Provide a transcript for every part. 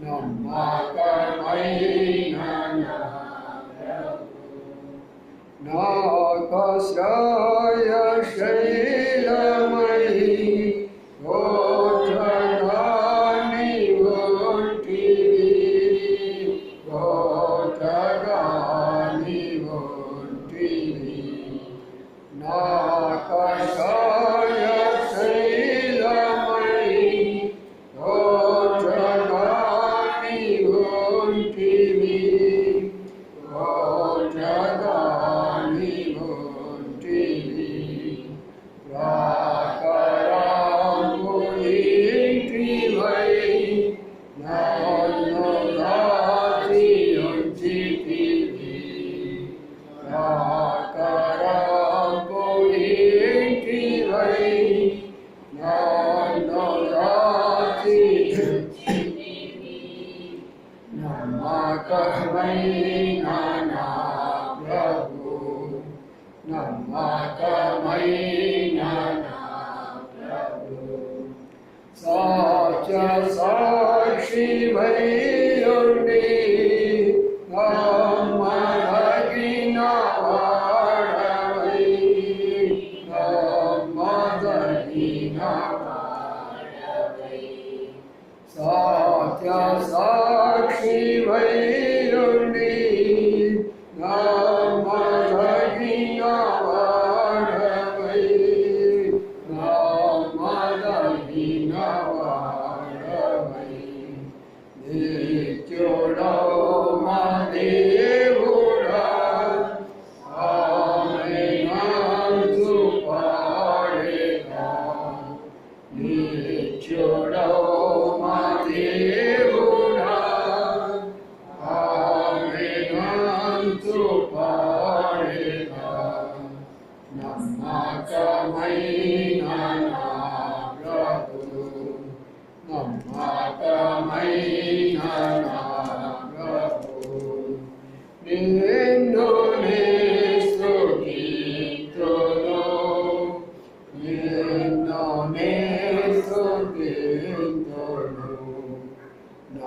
No,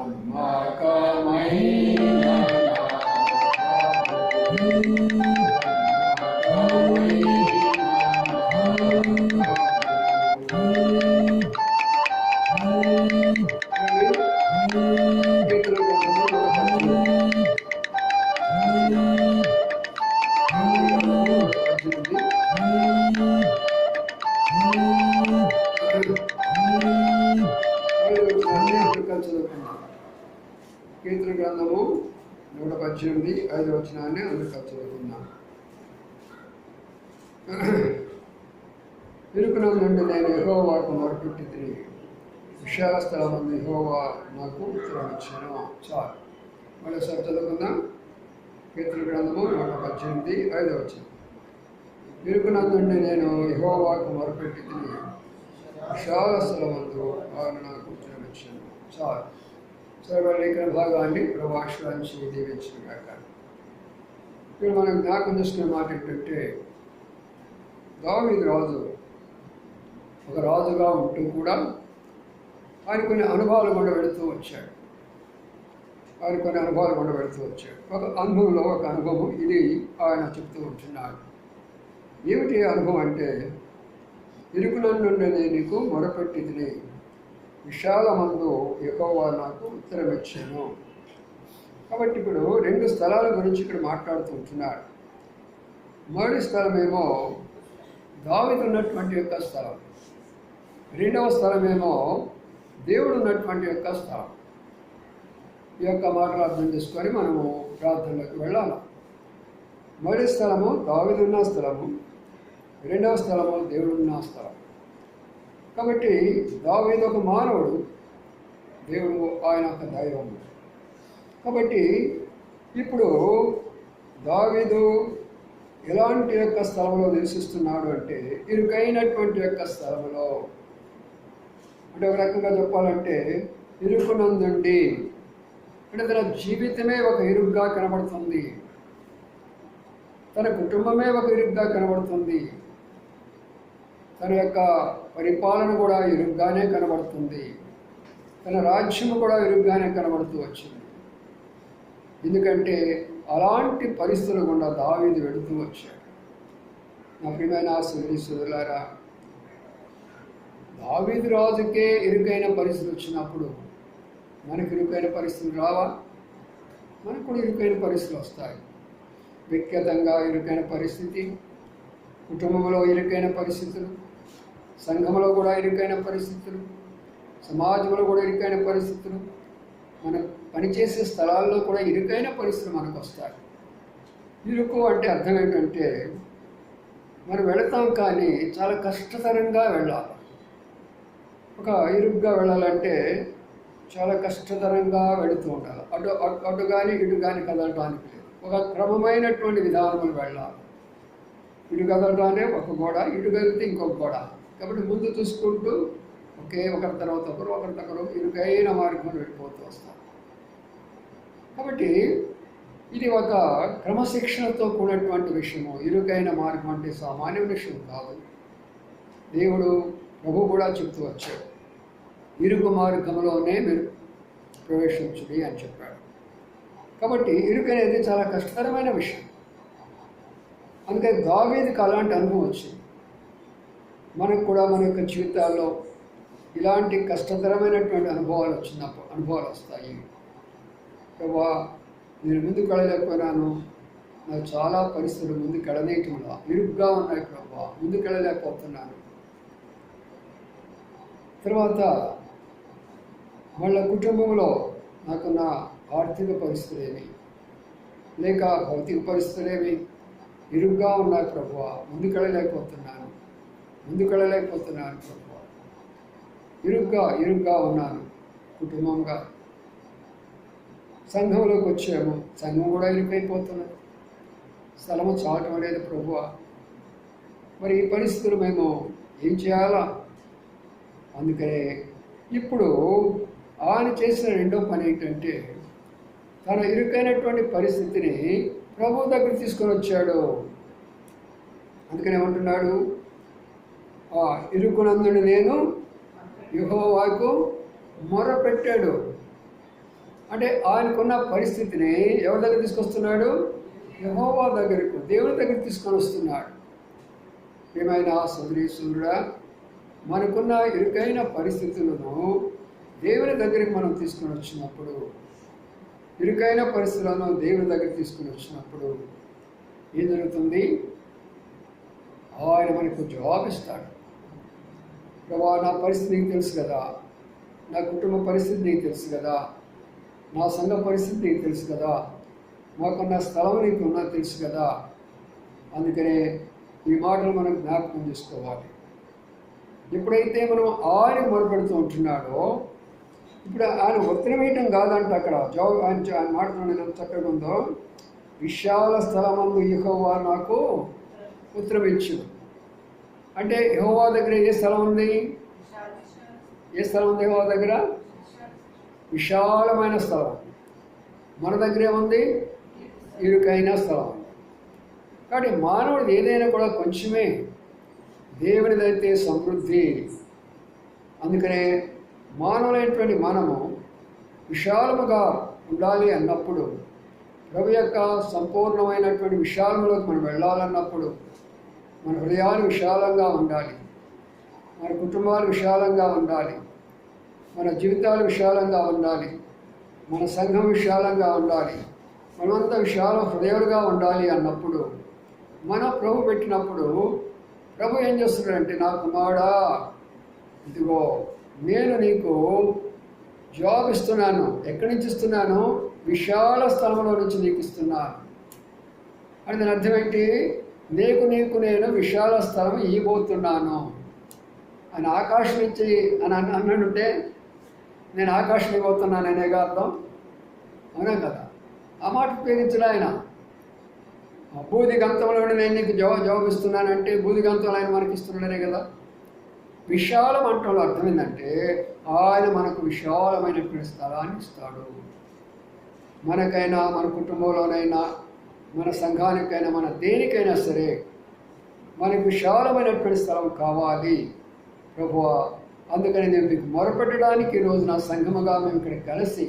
నమ్మకమైన నా కీర్తన వచ్చింది ఐదో వచ్చింది. పిలుపునందుండి నేను యహోవాకు మొరపెట్టి తిని విశాల స్థలమందు ఆయన నాకు ఉత్తరం చాలు. సర్వలేఖన భాగాన్ని ప్రభాషించి దీవించిన కాక ఇప్పుడు మనం జ్ఞాపకం చేసుకునే మాట ఏంటంటే దావీదు రాజు ఒక రాజుగా ఉంటూ కూడా ఆయన కొన్ని అనుభవాలు కూడా వెళుతూ వచ్చాడు. ఆయన కొన్ని అనుభవాలు కూడా వెళుతూ వచ్చాడు ఒక అనుభవంలో ఒక అనుభవం ఇది ఆయన చెప్తూ ఉంటున్నాడు. ఏమిటి అనుభవం అంటే ఇరుకునండుండేది నీకు మొరపెట్టిదిని విశాలమందు ఎక్కువ నాకు ఉత్తరం ఇచ్చాను కాబట్టి ఇప్పుడు రెండు స్థలాల గురించి ఇక్కడ మాట్లాడుతూ ఉంటున్నాడు. మొదటి స్థలమేమో దావిది ఉన్నటువంటి యొక్క స్థలం. రెండవ స్థలమేమో దేవుడు ఉన్నటువంటి యొక్క స్థలం. ఈ యొక్క మాటలు అర్థం చేసుకొని మనము ప్రార్థనలోకి వెళ్ళాలి. మొదటి స్థలము దావిదున్న స్థలము రెండవ స్థలము దేవుడు ఉన్న స్థలం. కాబట్టి దావీదు ఒక మానవుడు దేవుడు ఆయన ఒక దైవం. కాబట్టి ఇప్పుడు దావీదు ఎలాంటి యొక్క స్థలంలో నివసిస్తున్నాడు అంటే ఇరుకైనటువంటి యొక్క స్థలంలో అంటే ఒక రకంగా చెప్పాలంటే ఇరుకునందుండి. అంటే తన జీవితమే ఒక ఇరుగ్గా కనబడుతుంది. తన కుటుంబమే ఒక ఇరుగ్గా కనబడుతుంది. తన యొక్క పరిపాలన కూడా ఇరుగ్గానే కనబడుతుంది. తన రాజ్యము కూడా ఇరుగ్గానే కనబడుతూ వచ్చింది. ఎందుకంటే అలాంటి పరిస్థితులు గుండా దావీది వెళుతూ వచ్చాడు. నా ప్రియమైన సుధీ సుధులారా దావీది రాజుకే ఇరుకైన పరిస్థితి వచ్చినప్పుడు మనకు ఇరుకైన పరిస్థితులు రావా? మనకు కూడా ఇరుకైన పరిస్థితులు వస్తాయి. వ్యక్తిగతంగా ఇరుకైన పరిస్థితి కుటుంబంలో ఇరుకైన పరిస్థితులు సంఘంలో కూడా ఇరుకైన పరిస్థితులు సమాజంలో కూడా ఇరుకైన పరిస్థితులు మన పనిచేసే స్థలాల్లో కూడా ఇరుకైన పరిస్థితులు మనకు వస్తాయి. ఇరుకు అంటే అర్థం ఏంటంటే మనం వెళతాం కానీ చాలా కష్టతరంగా వెళ్ళాలి. ఒక ఇరుగ్గా వెళ్ళాలంటే చాలా కష్టతరంగా వెళుతూ ఉండాలి అటు అటు అటు కానీ ఇటు కానీ కదలటానికి లేదు. ఒక క్రమమైనటువంటి విధానంలో వెళ్ళాలి. ఇటు కదలటానే ఒక గోడ ఇటు కదిలితే ఇంకొక గోడ. కాబట్టి ముందు చూసుకుంటూ ఒకే ఒకరి తర్వాత ఒకరు ఒకరి ఒకరు ఇరుకైన మార్గంలో వెళ్ళిపోతూ వస్తారు. కాబట్టి ఇది ఒక క్రమశిక్షణతో కూడినటువంటి విషయము. ఇరుకైన మార్గం అంటే సామాన్య విషయం కాదు. దేవుడు ప్రభు కూడా చెప్తూ వచ్చాడు. ఇరుకు మార్గంలోనే మీరు ప్రవేశించుడి అని చెప్పాడు. కాబట్టి ఇరుకు అనేది చాలా కష్టతరమైన విషయం. అందుకే దావీదికి అలాంటి అనుభవం వచ్చింది. మనకు కూడా మన యొక్క జీవితాల్లో ఇలాంటి కష్టతరమైనటువంటి అనుభవాలు వచ్చినప్పుడు అనుభవాలు వస్తాయి. ప్రభా నేను ముందుకు వెళ్ళలేకపోయినాను. నాకు చాలా పరిస్థితులు ముందుకు వెళ్ళనీయటంలో. ఇరుగ్గా ఉన్నాయి ప్రభా ముందుకు వెళ్ళలేకపోతున్నాను. తర్వాత వాళ్ళ కుటుంబంలో నాకున్న ఆర్థిక పరిస్థితులేమి లేక భౌతిక పరిస్థితులేమి ఇరుగ్గా ఉన్నాయి ప్రభు ముందుకెళ్ళలేకపోతున్నాను. ముందుకెళ్ళలేకపోతున్నాను ప్రభు ఇరుగ్గా ఇరుగ్గా ఉన్నాను కుటుంబంగా. సంఘంలోకి వచ్చాము. సంఘం కూడా ఇరుకైపోతున్నది. స్థలము చాటం అనేది ప్రభు మరి ఈ పరిస్థితులు మేము ఏం చేయాలా? అందుకనే ఇప్పుడు ఆయన చేసిన రెండో పని ఏంటంటే తన ఇరుకైనటువంటి పరిస్థితిని ప్రభు దగ్గర తీసుకొని వచ్చాడు. అందుకని ఏమంటున్నాడు? ఆ ఇరుకునందుని నేను యుహోవాకు మొర పెట్టాడు అంటే ఆయనకున్న పరిస్థితిని ఎవరి దగ్గర తీసుకొస్తున్నాడు? యహోవా దగ్గరకు దేవుని దగ్గర తీసుకొని వస్తున్నాడు. ఏమైనా సదరీశ్వరుడా మనకున్న ఇరుకైన పరిస్థితులను దేవుని దగ్గరికి మనం తీసుకొని వచ్చినప్పుడు ఇరుకైన పరిస్థితులను దేవుని దగ్గర తీసుకొని వచ్చినప్పుడు ఏం జరుగుతుంది? ఆయన మనకు జాబ్ ఇస్తాడు. ప్రభా నా పరిస్థితి నీకు తెలుసు కదా. నా కుటుంబ పరిస్థితి నీకు తెలుసు కదా. నా సంఘ పరిస్థితి నీకు తెలుసు కదా. మాకున్న స్థలం నీకు ఉన్నా తెలుసు కదా. అందుకనే ఈ మాటలు మనం జ్ఞాపకం చేసుకోవాలి. ఎప్పుడైతే మనం ఆయన మొరపెడుతూ ఉంటున్నాడో ఇప్పుడు ఆయన ఉత్తరం వేయటం కాదంట అక్కడ. జవాబు ఆయన ఆయన మాటలు నేను చక్కగా ఉందో. విశాల స్థలమందు యహోవా నాకు ఉత్తరం ఇచ్చు అంటే యహోవా దగ్గర ఏ స్థలం ఉంది? ఏ స్థలం ఉంది యహోవా దగ్గర? విశాలమైన స్థలం. మన దగ్గర ఏముంది? ఇరుకైన స్థలం. కాబట్టి మానవుడు ఏదైనా కూడా కొంచెమే దేవునిదైతే సమృద్ధి. అందుకనే మానవులైనటువంటి మనము విశాలముగా ఉండాలి అన్నప్పుడు ప్రభు యొక్క సంపూర్ణమైనటువంటి విశాలంలోకి మనం వెళ్ళాలన్నప్పుడు మన హృదయాలు విశాలంగా ఉండాలి. మన కుటుంబాలు విశాలంగా ఉండాలి. మన జీవితాలు విశాలంగా ఉండాలి. మన సంఘం విశాలంగా ఉండాలి. మనమంతా విశాల హృదయాలుగా ఉండాలి అన్నప్పుడు మన ప్రభు పెట్టినప్పుడు ప్రభు ఏం చేస్తున్నాడంటే నా కుమారుడా ఇదిగో నేను నీకు జాబ్ ఇస్తున్నాను. ఎక్కడి నుంచి ఇస్తున్నాను? విశాల స్థలంలో నుంచి నీకు ఇస్తున్నాను అని దాని అర్థం ఏంటి? నీకు నీకు నేను విశాల స్థలం ఇవ్వబోతున్నాను. అని ఆకాశం ఇచ్చి అని అన్న- నేను ఆకాశం ఇవ్వబోతున్నాను అనేగా అర్థం? అవునా కదా? ఆ మాట ఉపయోగించడు ఆయన. ఆ బూది గంతంలో నేను నీకు జవాబు జవాబిస్తున్నానంటే బూది గంతంలో ఆయన మనకి ఇస్తున్నాడనే కదా? విశాలం అంటంలో అర్థం ఏంటంటే ఆయన మనకు విశాలమైనటువంటి స్థలాన్ని ఇస్తాడు. మనకైనా మన కుటుంబంలోనైనా మన సంఘానికైనా మన దేనికైనా సరే మనకు విశాలమైనటువంటి స్థలం కావాలి ప్రభు అందుకని నేను మీకు మొరపెట్టడానికి ఈరోజు నా సంఘముగా మేము ఇక్కడ కలిసి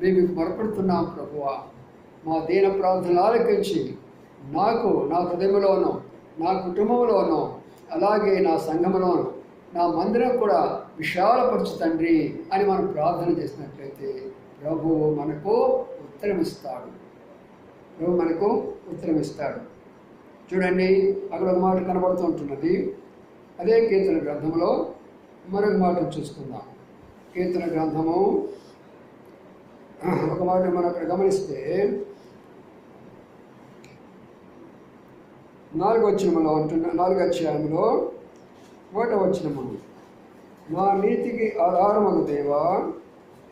మేము మీకు మొరపెడుతున్నాం ప్రభువ. మా దీన ప్రార్థనలు ఆలకించి నాకు నా హృదయంలోనూ నా కుటుంబంలోనూ అలాగే నా సంఘంలోనూ నా మందిరం కూడా విశాలపరచు తండ్రి అని మనం ప్రార్థన చేసినట్లయితే ప్రభు మనకు ఉత్తరమిస్తాడు. ప్రభు మనకు ఉత్తరమిస్తాడు. చూడండి అక్కడ ఒక మాట కనబడుతూ ఉంటున్నది. అదే కీర్తన గ్రంథంలో మరొక మాట చూసుకుందాం. కీర్తన గ్రంథము ఒక మాట మనం అక్కడ గమనిస్తే నాలుగు వచ్చినములో అంటున్న నాలుగు అధ్యాయంలో ఒకటో వచ్చినము నా నీతికి ఆధారమగు దేవా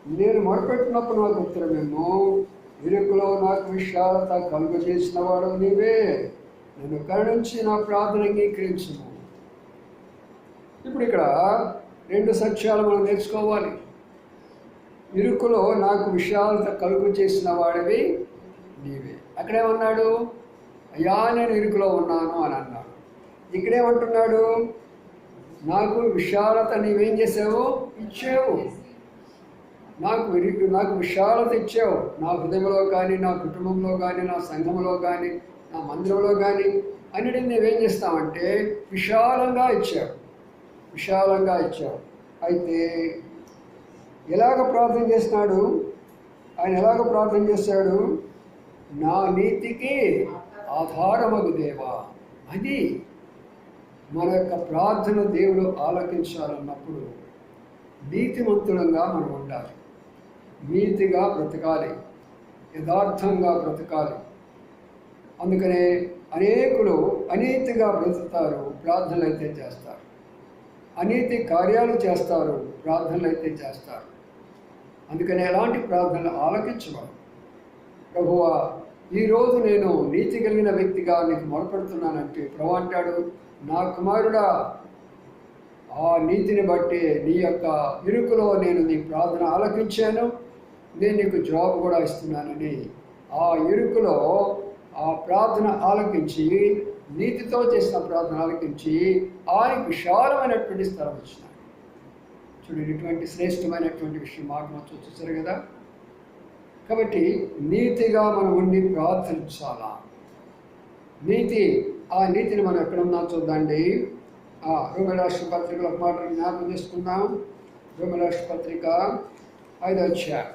నేను మొరపెట్టినప్పుడు నాకు ఉత్తరమేమో ఇరుకులో నాకు విశాలత కలుగు చేసిన వాడు నీవే. నన్ను కరుణించి నా ప్రార్థన అంగీకరించుము. ఇప్పుడు ఇక్కడ రెండు సత్యాలు మనం నేర్చుకోవాలి. ఇరుకులో నాకు విశాలత కలుగు చేసిన వాడివి నీవే. అక్కడేమన్నాడు? అయ్యా నేను ఇరుకులో ఉన్నాను అని అన్నాడు. ఇక్కడేమంటున్నాడు? నాకు విశాలత నీవేం చేసావు ఇచ్చావు. నాకు విరి- నాకు విశాలత ఇచ్చావు. నా హృదయంలో కానీ నా కుటుంబంలో కానీ నా సంఘంలో కానీ నా మందిరంలో కానీ అన్నిటిని నువ్వేం చేస్తావంటే విశాలంగా ఇచ్చావు. విశాలంగా ఇచ్చావు. అయితే ఎలాగ ప్రార్థన చేస్తున్నాడు? ఆయన ఎలాగ ప్రార్థన చేశాడు నా నీతికి ఆధారమగు దేవా. అది మన యొక్క ప్రార్థన దేవుడు ఆలకించాలన్నప్పుడు నీతిమంతులంగా మనం ఉండాలి. నీతిగా బ్రతకాలి. యథార్థంగా బ్రతకాలి. అందుకనే అనేకులు అనీతిగా బ్రతుకుతారు ప్రార్థనలు అయితే చేస్తారు. అనీతి కార్యాలు చేస్తారు ప్రార్థనలు అయితే చేస్తారు. అందుకని ఎలాంటి ప్రార్థనలు ఆలకించవాలి ప్రభువా ఈరోజు నేను నీతి కలిగిన వ్యక్తిగా నీకు మొరపెడుతున్నానంటే ప్రభు అంటాడు నా కుమారుడా ఆ నీతిని బట్టి నీ యొక్క ఇరుకులో నేను నీ ప్రార్థన ఆలకించాను. నేను నీకు జాబ్ కూడా ఇస్తున్నానని ఆ ఇరుకులో ఆ ప్రార్థన ఆలకించి నీతితో చేసిన ప్రార్థన ఆలకించి ఆయన విశాలమైనటువంటి స్థలం ఇచ్చినాడు. చూడండి ఇటువంటి శ్రేష్టమైనటువంటి విషయం మాట చూసారు కదా. కాబట్టి నీతిగా మనం ఉండి ప్రార్థించాలా? నీతి ఆ నీతిని మనం ఎక్కడున్నా చూద్దండి? ఆ రోమరాష్ట్ర పత్రికలో ఒక మాట జ్ఞాపకం చేసుకుందాం. రోమరాష్ట్ర పత్రిక ఐదు అధ్యాయం.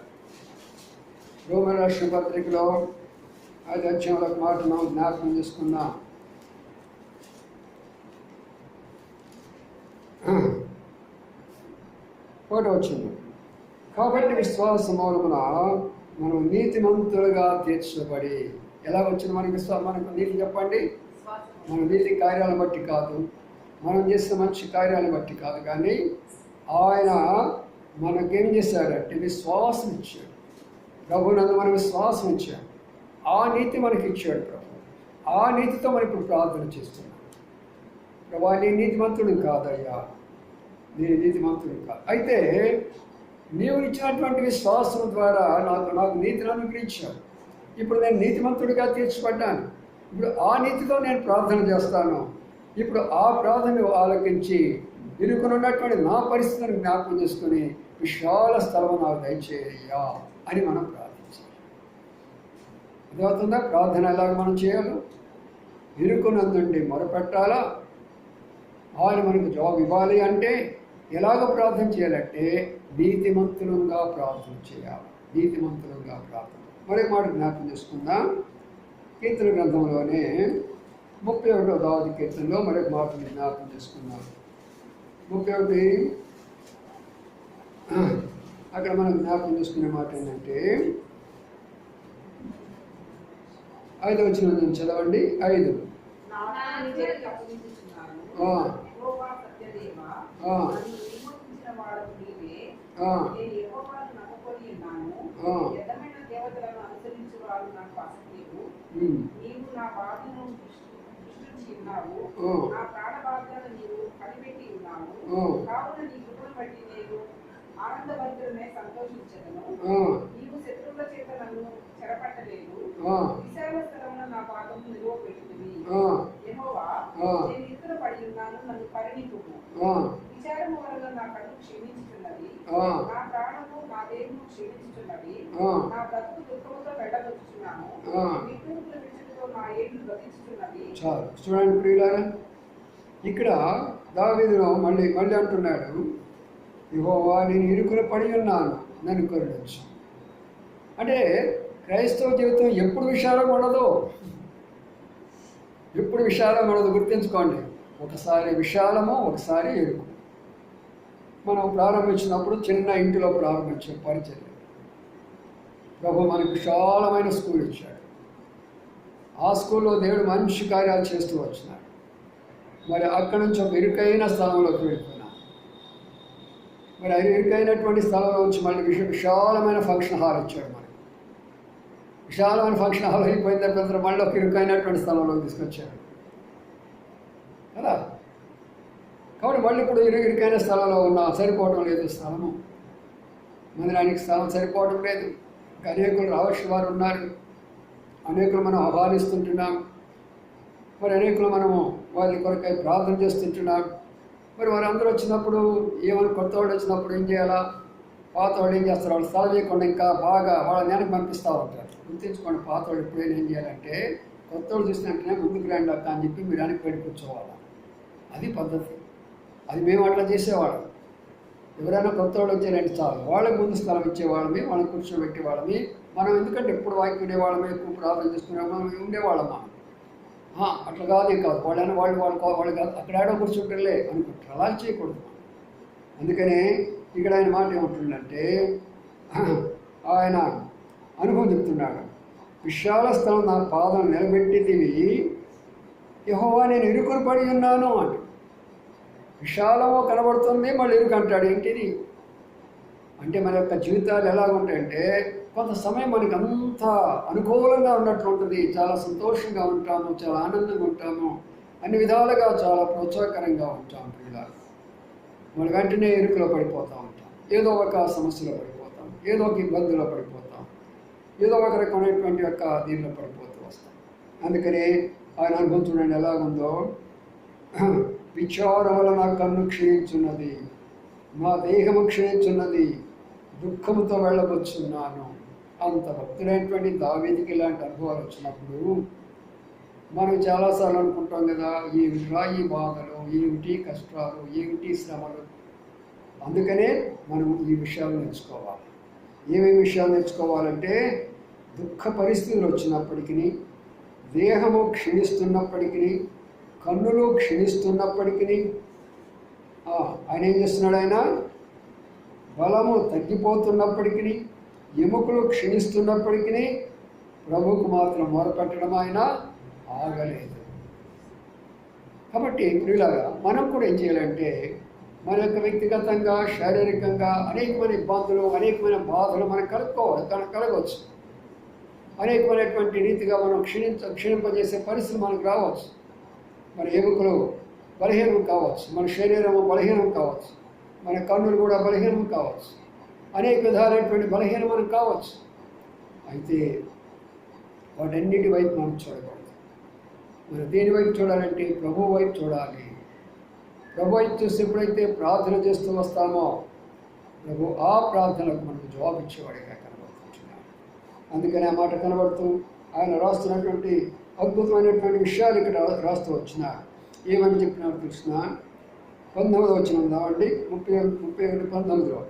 రోమరాష్ట్ర పత్రికలో ఐదు అధ్యాయంలో ఒక మాట మనం జ్ఞాపకం చేసుకుందాం. ఒకటి వచ్చింది కాబట్టి విశ్వాస మూలమున మనం నీతిమంతులుగా తీర్చబడి ఎలా వచ్చింది మనకి మనకు నీతి చెప్పండి. మన నీతి కార్యాలను బట్టి కాదు మనం చేసిన మంచి కార్యాలను బట్టి కాదు. కానీ ఆయన మనకేం చేశాడంటే విశ్వాసం ఇచ్చాడు. ప్రభునందు మనం విశ్వాసం ఇచ్చాడు ఆ నీతి మనకి ఇచ్చాడు ప్రభు. ఆ నీతితో మనం ఇప్పుడు ప్రార్థన చేస్తున్నాం. ప్రభా నీ నీతిమంతుడు కాదయ్యా. నీ నీతిమంతుడు కాదు. అయితే నీవు ఇచ్చినటువంటి విశ్వాసం ద్వారా నాకు నాకు నీతిని అనుగ్రహించావు. ఇప్పుడు నేను నీతిమంతుడిగా తీర్చిపడ్డాను. ఇప్పుడు ఆ నీతితో నేను ప్రార్థన చేస్తాను. ఇప్పుడు ఆ ప్రార్థన ఆలోకించి ఇరుకునున్నటువంటి నా పరిస్థితిని జ్ఞాపకం చేసుకుని విశాల స్థలం నాకు దయచేయ్యా అని మనం ప్రార్థించాలి. అర్థమవుతుందా? ప్రార్థన ఎలాగ మనం చేయాలి? ఇరుకునందుండి మొరపెట్టాలా? ఆయన మనకు జాబ్ ఇవ్వాలి అంటే ఎలాగ ప్రార్థన చేయాలంటే నీతిమంతులంగా ప్రార్థన చేయాలి. నీతిమంతులంగా ప్రార్థన. మరొక మాట జ్ఞాపకం చేసుకుందాం. కీర్తన గ్రంథంలోనే ముప్పై ఒకటో దావతి కీర్తనలో మరొక మాటని జ్ఞాపకం చేసుకుందాం. ముప్పై ఒకటి. అక్కడ మనం జ్ఞాపకం చేసుకునే మాట ఏంటంటే ఐదు వచ్చిన చదవండి. ఐదు. ఆ. యెహోవా సత్యదేవా, ఆ. నన్ను విమోచించిన వాడవు నీవే. ఆ. నేను యెహోవాను నమ్ముకొని ఉన్నాను. ఆ. వ్యర్థమైన దేవతలను అనుసరించువాడు నాకు అసహ్యము. ఉమ్, నీవు నా బాధను దృష్టి- దృష్టించి ఉన్నావు. ఆ. నా ప్రాణ బాధలను నీవు కనిపెట్టి ఉన్నావు. ఆ. కావున నీ కృపను బట్టి నేను ఆనందభరితులనే సంతోషించదను. నీవు శత్రువుల చేత నన్ను చెరపట్టలేదు. విశాల స్థలమున నా పాదము నిలువబెట్టుకుని ఆ. యెహోవా. నేను ఇతర పడి ఉన్నాను నన్ను పరిణితుము విచారము వలన నా కన్ను క్షీణించుతున్నది. నా ప్రాణము నా దేహము క్షీణించుతున్నది. నా బ్రతుకు దుఃఖముతో వెళ్ళబోతున్నాను ఆ. చాలు. చూడండి ప్రియులారా ఇక్కడ దావీదులో మళ్ళీ మళ్ళీ అంటున్నాడు ఇహోవా నేను ఇరుకులు పడి ఉన్నాను నన్ను కరుణించు. అంటే క్రైస్తవ జీవితం ఎప్పుడు విషాదం ఉండదు ఎప్పుడు విషాదం ఉండదు గుర్తుంచుకోండి. ఒకసారి విశాలము ఒకసారి ఎరుకు. మనం ప్రారంభించినప్పుడు చిన్న ఇంటిలో ప్రారంభించే పరిచయం ప్రభు మనకు విశాలమైన స్కూల్ ఇచ్చాడు. ఆ స్కూల్లో దేవుడు మంచి కార్యాలు చేస్తూ వచ్చినాడు. మరి అక్కడి నుంచి ఒక ఇరుకైన స్థలంలోకి వెళ్ళిపోయినాం. మరి ఆ ఇరుకైనటువంటి స్థలంలో నుంచి మళ్ళీ విశ విశాలమైన ఫంక్షన్ హాల్ ఇచ్చాడు మనకి. విశాలమైన ఫంక్షన్ హాల్ అయిపోయిన తర్వాత మళ్ళీ ఒక ఇరుకైనటువంటి స్థలంలోకి తీసుకొచ్చాడు కదా? కాబట్టి మళ్ళీ ఇప్పుడు ఇరు ఇరుకైన స్థలంలో ఉన్నా సరిపోవడం లేదు స్థలము. మందిరానికి స్థలం సరిపోవడం లేదు. ఇంకా అనేకులు వారు ఉన్నారు. అనేకులు మనం ఆహ్వానిస్తుంటున్నాం. మరి అనేకులు మనము వారి కొరకై ప్రార్థన చేస్తుంటున్నాం. మరి వారందరూ వచ్చినప్పుడు ఏమైనా కొత్త వాళ్ళు వచ్చినప్పుడు ఏం చేయాలా? పాత వాళ్ళు ఏం చేస్తారు వాళ్ళు స్థలం చేయకుండా ఇంకా బాగా వాళ్ళ వెనక్కి పంపిస్తూ ఉంటారు గుర్తించుకోండి పాత వాళ్ళు ఎప్పుడైనా ఏం చేయాలంటే కొత్త వాళ్ళు చూసినట్టునే ముందుకు రండి అక్క అని చెప్పి మీరు వెనక్కి పెట్టి కూర్చోవాలి. అది పద్ధతి. అది మేము అట్లా చేసేవాళ్ళం. ఎవరైనా కొత్త వాళ్ళు వచ్చారంటే చాలు. వాళ్ళకి ముందు స్థలం ఇచ్చేవాళ్ళమే వాళ్ళని కూర్చోబెట్టే వాళ్ళమే మనం ఎందుకంటే ఎప్పుడు వాకి ఉండేవాళ్ళమే ఎక్కువ ప్రార్థన చేసుకునే మనం ఉండేవాళ్ళం మనం అట్లా కాదు కాదు వాళ్ళని వాళ్ళు వాళ్ళు వాళ్ళు కాదు అక్కడ ఆడో కూర్చుంటారులే అనుకుంటారు. అలా చేయకూడదు. అందుకనే ఇక్కడ ఆయన మాట ఏమంటుందంటే ఆయన అనుభవం చెప్తున్నాడు. విశాల స్థలం నా పాదం నిలబెట్టితివి యహోవా నేను ఇరుకురు పడి ఉన్నాను అంట. విశాలమో కనబడుతుంది మళ్ళీ ఇరుకు అంటాడు ఏంటిది? అంటే మన యొక్క జీవితాలు ఎలా ఉంటాయంటే కొంత సమయం మనకి అంత అనుకూలంగా ఉన్నట్లు ఉంటుంది. చాలా సంతోషంగా ఉంటాము చాలా ఆనందంగా ఉంటాము. అన్ని విధాలుగా చాలా ప్రోత్సాహకరంగా ఉంటాం ఇలా మన వెంటనే ఇరుకులో పడిపోతూ ఉంటాం. ఏదో ఒక సమస్యలో పడిపోతాం. ఏదో ఒక ఇబ్బందిలో పడిపోతాం. ఏదో ఒక రకమైనటువంటి యొక్క దీనిలో పడిపోతూ వస్తాం. అందుకని ఆయన అనుభవం చూడండి ఎలాగుందో. విచారం నా కన్ను క్షీణించున్నది. నా దేహము క్షీణించున్నది. దుఃఖముతో వెళ్ళవచ్చున్నాను అంత భక్తుడైనటువంటి దావేదికి ఇలాంటి అనుభవాలు వచ్చినప్పుడు మనం చాలాసార్లు అనుకుంటాం కదా ఏమిటిరా ఈ బాధలు ఏమిటి కష్టాలు ఏమిటి శ్రమలు? అందుకనే మనం ఈ విషయాలు నేర్చుకోవాలి. ఏమేమి విషయాలు నేర్చుకోవాలంటే దుఃఖ పరిస్థితులు వచ్చినప్పటికీ దేహము క్షీణిస్తున్నప్పటికీ కన్నులు క్షీణిస్తున్నప్పటికీ ఆయన ఏం చేస్తున్నాడు ఆయన? బలము తగ్గిపోతున్నప్పటికీ ఎముకలు క్షీణిస్తున్నప్పటికీ ప్రభువుకు మాత్రం మొరపెట్టడం ఆయన ఆగలేదు. కాబట్టి ప్రియులాగా మనం కూడా ఏం చేయాలంటే మన యొక్క వ్యక్తిగతంగా శారీరకంగా అనేకమైన ఇబ్బందులు అనేకమైన బాధలు మనం కలుపుకోవాలి కలగవచ్చు. అనేకమైనటువంటి రీతిగా మనం క్షీణించ క్షీణింపజేసే పరిస్థితులు మనకు రావచ్చు. మన ఎముకలు బలహీనం కావచ్చు మన శరీరము బలహీనం కావచ్చు మన కన్నులు కూడా బలహీనం కావచ్చు. అనేక విధాలైనటువంటి బలహీన మనం కావచ్చు. అయితే వాటన్నిటి వైపు మనం చూడకూడదు. మనం దేని వైపు చూడాలంటే ప్రభు వైపు చూడాలి. ప్రభు వైపు చూసి ఎప్పుడైతే ప్రార్థన చేస్తూ వస్తామో ప్రభు ఆ ప్రార్థనకు మనకు జవాబు ఇచ్చేవాడిగా కనబడుతుంటున్నాడు. అందుకని ఆ మాట కనబడుతూ ఆయన రాస్తున్నటువంటి అద్భుతమైనటువంటి విషయాలు ఇక్కడ రాస్తూ వచ్చినారు ఏమని చెప్పినారు తెలిసిన పంతొమ్మిది వచ్చిన ఉందామండి ముప్పై ముప్పై ఒకటి పంతొమ్మిదిలో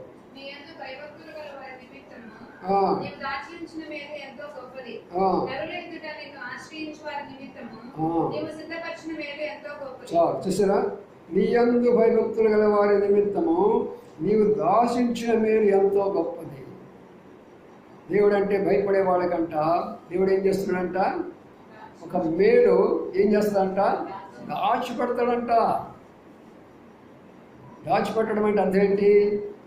నీవు దాచి ఉంచిన మేలు ఎంతో గొప్పది ఆ, నరుల ఎదుట నిన్ను ఆశ్రయించు వారి నిమిత్తము. ఆ. నీవు సిద్ధపరిచిన మేలు ఎంతో గొప్పది చాలు చూసారా? నీ యందు భయభక్తులు గల వారి నిమిత్తము నీవు దాసించిన మేలు ఎంతో గొప్పది. దేవుడు అంటే భయపడే వాళ్ళకంట దేవుడు ఏం చేస్తున్నాడంట? ఒక మేలు ఏం చేస్తాడంట? దాచిపెడతాడంట. దాచిపెట్టడం అంటే అర్థం ఏంటి?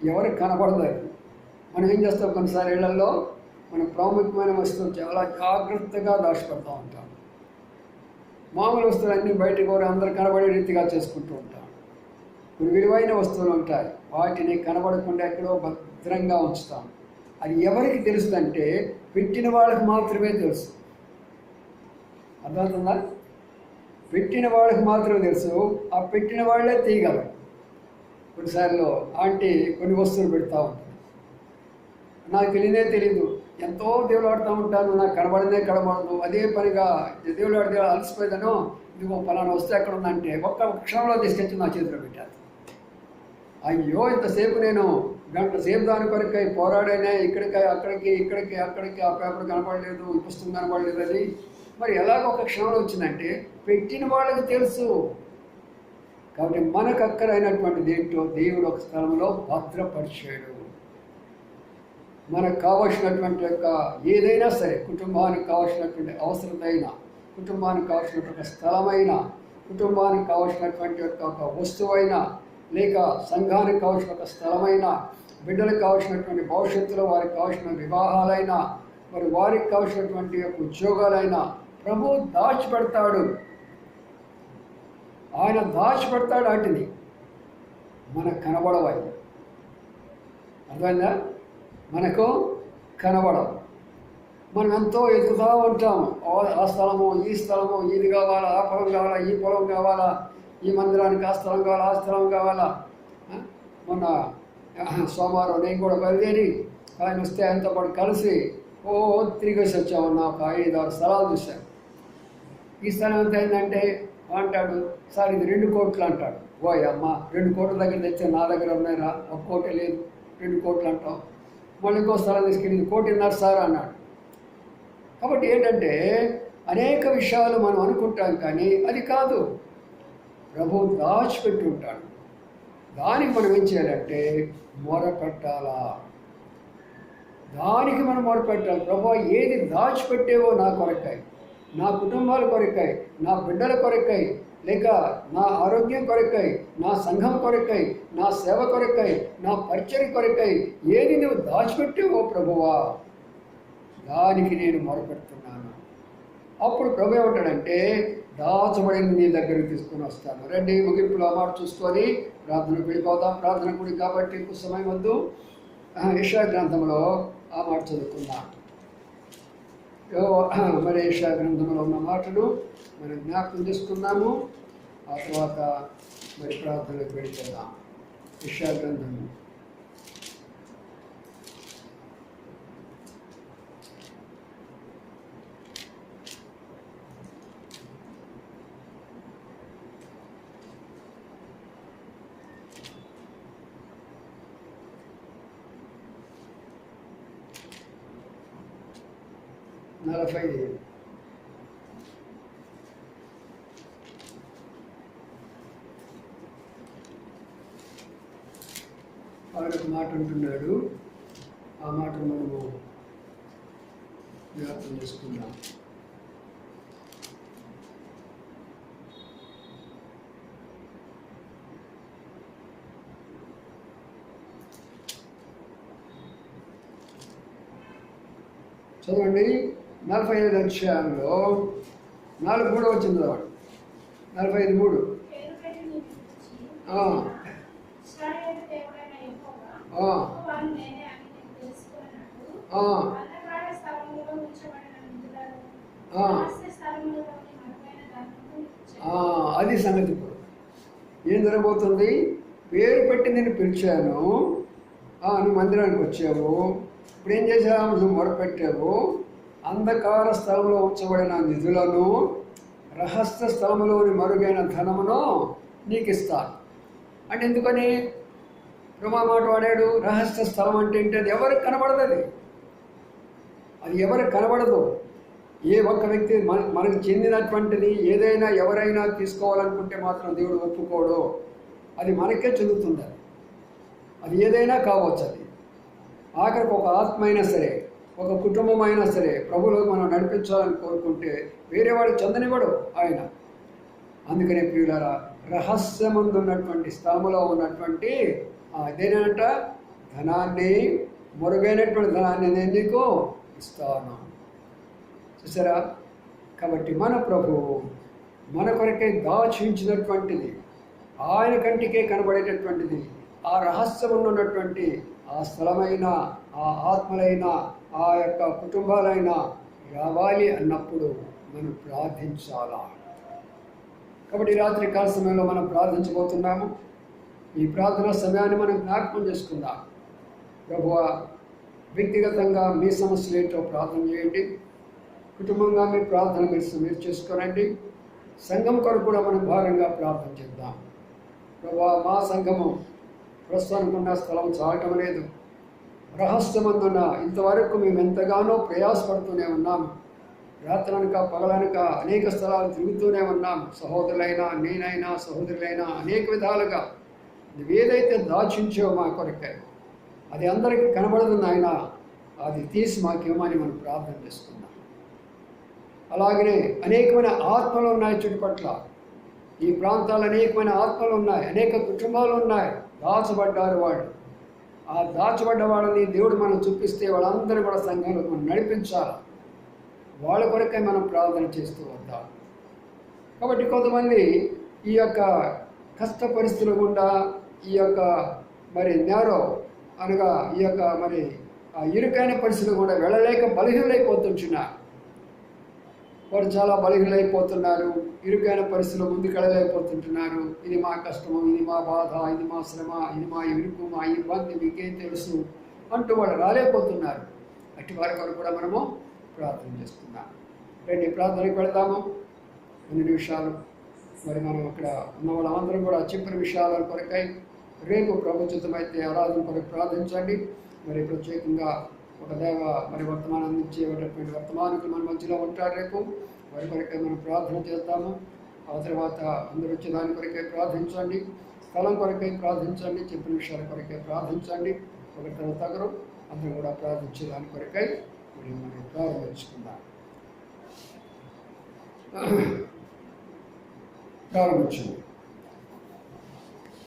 ఎవరికి కనపడదు అది. మనం ఏం చేస్తాం కొన్నిసారి ఇళ్ళలో మన ప్రాముఖ్యమైన వస్తువులు చాలా జాగ్రత్తగా దాచిపెడతా ఉంటాం. మామూలు వస్తువులన్నీ బయటకు కూడా అందరు కనబడే రీతిగా చేసుకుంటూ ఉంటాం. కొన్ని విలువైన వస్తువులు ఉంటాయి. వాటిని కనబడకుండా ఎక్కడో భద్రంగా ఉంచుతాం. అది ఎవరికి తెలుస్తుందంటే పెట్టిన వాళ్ళకి మాత్రమే తెలుసు. అర్థమవుతుందా? పెట్టిన వాళ్ళకి మాత్రమే తెలుసు. ఆ పెట్టిన వాళ్ళే తీయగలరు కొన్నిసార్లు ఆంటీ కొన్ని వస్తువులు పెడతా ఉంటారు. నాకు తెలియదే తెలియదు ఎంతో దేవుడు ఆడుతూ ఉంటాను నాకు కనబడదే కనబడదు. అదే పనిగా దేవుడు ఆడితే అలసిపోయేదనో ఇదిగో పలానా వస్తే ఎక్కడ ఉందంటే ఒక్క క్షణంలో తీసుకొచ్చి నా చేతిలో పెట్టారు అయ్యో ఇంతసేపు నేను గంట సేపు దాని కొరకై పోరాడైనా ఇక్కడికి అక్కడికి ఇక్కడికి అక్కడికి ఆ పేపర్ కనపడలేదు ఈ పుస్తకం కనపడలేదు అది మరి ఎలాగ ఒక క్షణంలో వచ్చిందంటే పెట్టిన వాళ్ళకి తెలుసు. కాబట్టి మనకు అక్కరైనటువంటిది ఏంటో దేవుడు ఒక స్థలంలో భద్రపరిచాడు. మనకు కావలసినటువంటి యొక్క ఏదైనా సరే కుటుంబానికి కావలసినటువంటి అవసరమైన కుటుంబానికి కావలసినటువంటి స్థలమైన కుటుంబానికి కావలసినటువంటి యొక్క ఒక వస్తువైన లేక సంఘానికి కావలసిన ఒక స్థలమైన బిడ్డలకు కావలసినటువంటి భవిష్యత్తులో వారికి కావలసిన వివాహాలైనా మరి వారికి కావలసినటువంటి యొక్క ఉద్యోగాలైనా ప్రభు దాచిపెడతాడు. ఆయన దాచిపెడతాడు వాటిని. మనకు కనబడవాలి అర్థమైందా? మనకు కనబడదు మనం ఎంతో ఎదుగుతూ ఉంటాము ఆ- స్థలము ఈ స్థలము ఇది కావాలా ఆ పొలం కావాలా ఈ పొలం కావాలా ఈ మందిరానికి ఆ స్థలం కావాలా ఆ స్థలం కావాలా? మొన్న సోమవారం నేను కూడా బయలుదేరి ఆయన వస్తే ఆయనతో పాటు కలిసి ఓ తిరిగేసి వచ్చాము. ఒక ఐదు ఆరు స్థలాలు చూశాను. ఈ స్థలం ఎంత అయిందంటే అంటాడు సార్ ఇది రెండు కోట్లు అంటాడు. ఓయ్ అమ్మ రెండు కోట్ల దగ్గర తెచ్చే నా దగ్గర ఉన్నాయిరా ఒక కోటే లేదు రెండు కోట్లు అంటాం మళ్ళీ ఇంకో స్థలం తీసుకెళ్ళి కోటిన్నర సార్ అన్నాడు. కాబట్టి ఏంటంటే అనేక విషయాలు మనం అనుకుంటాం కానీ అది కాదు. ప్రభు దాచిపెట్టి ఉంటాడు. దానికి మనం ఏం చేయాలంటే మొరపెట్టాలా? దానికి మనం మొరపెట్టాలి. ప్రభు ఏది దాచిపెట్టేవో నా కొరకాయి నా కుటుంబాల కొరకాయి నా బిడ్డల కొరకాయి లేక నా ఆరోగ్యం కొరకై నా సంఘం కొరకై నా సేవ కొరకై నా పరిచయం కొరకై ఏది నువ్వు దాచిపెట్టేవో ప్రభువా? దానికి నేను మొరపెడుతున్నాను. అప్పుడు ప్రభు ఏమంటాడంటే దాచబడింది నీ దగ్గరికి తీసుకుని వస్తాను. రండి ముగింపులో అమాట మాట చూసుకొని ప్రార్థనకు వెళ్ళిపోదాం. ప్రార్థన గుడి కాబట్టి ఎక్కువ సమయం వద్దు. ఆ, గ్రంథంలో ఆ మాట చదువుకుందాం. యెహోవా, మరి గ్రంథంలో ఉన్న మాటలు మనం జ్ఞాపకం చేసుకున్నాము ఆ తర్వాత మరి ప్రార్థనకు వెళ్ళిపోదాం. ఇషా గ్రంథము. నలభై ఆయన ఒక మాట అంటున్నాడు. ఆ మాట మనము జ్ఞాపకం చేసుకుందాం. చదవండి. నలభై ఐదు అధ్యాయంలో నాలుగు మూడు వచ్చింది వాడు నలభై ఐదు మూడు. అది సంగతి ఏం జరగబోతుంది? పేరు పెట్టి నేను పిలిచాను. నువ్వు మందిరానికి వచ్చావు. ఇప్పుడు ఏం చేశావు? నువ్వు మొరపెట్టావు అంధకార స్థలంలో ఉంచబడిన నిధులను రహస్య స్థలంలోని మరుగైన ధనమును నీకు ఇస్తాను అంటే ఎందుకని? బ్రహ్మ మాట వాడాడు రహస్య స్థలం అంటే ఏంటి? అది ఎవరికి కనబడదు అది అది ఎవరికి కనబడదు? ఏ ఒక్క వ్యక్తి మన మనకు చెందినటువంటిది ఏదైనా ఎవరైనా తీసుకోవాలనుకుంటే మాత్రం దేవుడు ఒప్పుకోడు. అది మనకే చెందుతుంది అది ఏదైనా కావచ్చు అది. ఆఖరికి ఒక ఆత్మ అయినా సరే ఒక కుటుంబం అయినా సరే ప్రభులో మనం నడిపించాలని కోరుకుంటే వేరే వాడు ఆయన. అందుకనే ప్రియులారా రహస్యమందు ఉన్నటువంటి స్థాములో ఉన్నటువంటి అదేనంట ధనాన్ని మురుగైనటువంటి ధనాన్ని నేను నీకు ఇస్తాను. చూసారా? కాబట్టి మన ప్రభు మన కొరకే దాచించినటువంటిది ఆయన కంటికే కనబడేటటువంటిది ఆ రహస్యం ఉన్నటువంటి ఆ స్థలమైన ఆ ఆత్మలైన ఆ యొక్క కుటుంబాలైనా రావాలి అన్నప్పుడు మనం ప్రార్థించాలా? కాబట్టి రాత్రి కాల సమయంలో మనం ప్రార్థించబోతున్నాము. ఈ ప్రార్థనా సమయాన్ని మనం జ్ఞాపకం చేసుకుందాం. ప్రభు వ్యక్తిగతంగా మీ సమస్యలు ఏంటో ప్రార్థన చేయండి. కుటుంబంగా మీ ప్రార్థన మీరు మీరు చేసుకోనండి. సంఘం కొరకు కూడా మనం భారంగా ప్రార్థన చేద్దాం. ప్రభా మా సంఘము ప్రస్తుతానికి ఉన్న స్థలం చాలటం లేదు. రహస్యమందున్న ఇంతవరకు మేము ఎంతగానో ప్రయాసపడుతూనే ఉన్నాం. రాత్రనక పగలనక అనేక స్థలాలు తిరుగుతూనే ఉన్నాం. సహోదరులైనా నేనైనా సహోదరులైనా అనేక విధాలుగా. నువ్వేదైతే దాచించావో మా కొరకే. అది అందరికీ కనబడదు నాయన. అది తీసి మాకేమని మనం ప్రార్థన చేసుకుందాం. అలాగనే అనేకమైన ఆత్మలు ఉన్నాయి చుట్టుపట్ల ఈ ప్రాంతాలు అనేకమైన ఆత్మలు ఉన్నాయి. అనేక కుటుంబాలు ఉన్నాయి. దాచబడ్డారు వాళ్ళు. ఆ దాచబడ్డ వాళ్ళని దేవుడు మనం చూపిస్తే వాళ్ళందరూ కూడా సంఘంలో మనం నడిపించాలి. వాళ్ళ కొరకే మనం ప్రార్థన చేస్తూ వద్దాం. కాబట్టి కొంతమంది ఈ యొక్క కష్ట పరిస్థితుల గుండా ఈ యొక్క మరి నేరో అనగా ఈ యొక్క మరి ఆ ఇరుకైన పరిస్థితులు కూడా వెళ్ళలేక బలహీనలైపోతుంటున్నారు. వారు చాలా బలహీనైపోతున్నారు ఇరుకైన పరిస్థితుల్లో ముందుకెళ్ళలేకపోతుంటున్నారు. ఇది మా కష్టము ఇది మా బాధ ఇది మా శ్రమ ఇది మా ఇరుకు మా ఇబ్బంది మీకేం తెలుసు అంటూ వాళ్ళు రాలేకపోతున్నారు. అట్టి వారి కొరకు కూడా మనము ప్రార్థన చేస్తున్నాం. రండి ప్రార్థనకి వెళ్తాము కొన్ని నిమిషాలు మరి మనం అక్కడ ఉన్న వాళ్ళందరం కూడా చెప్పిన విషయాల కొరకై రేపు ప్రభుత్వమైతే ఆరాధన కొరకు ప్రార్థించండి. మరి ప్రత్యేకంగా దేవ మరి వర్తమానం అందించేటటువంటి వర్తమానికి మన మధ్యలో ఉంటారు రేపు. వారి కొరకే మనం ప్రార్థన చేద్దాము ఆ తర్వాత అందరూ వచ్చే దాని కొరకే ప్రార్థించండి. స్థలం కొరకే ప్రార్థించండి. చెప్పిన విషయాల కొరకే ప్రార్థించండి. ఒకరి తర్వాత ఒకరు అందరూ కూడా ప్రార్థించే దాని కొరకై మరి మనం ప్రారంభించుకుందాం ప్రారంభించండి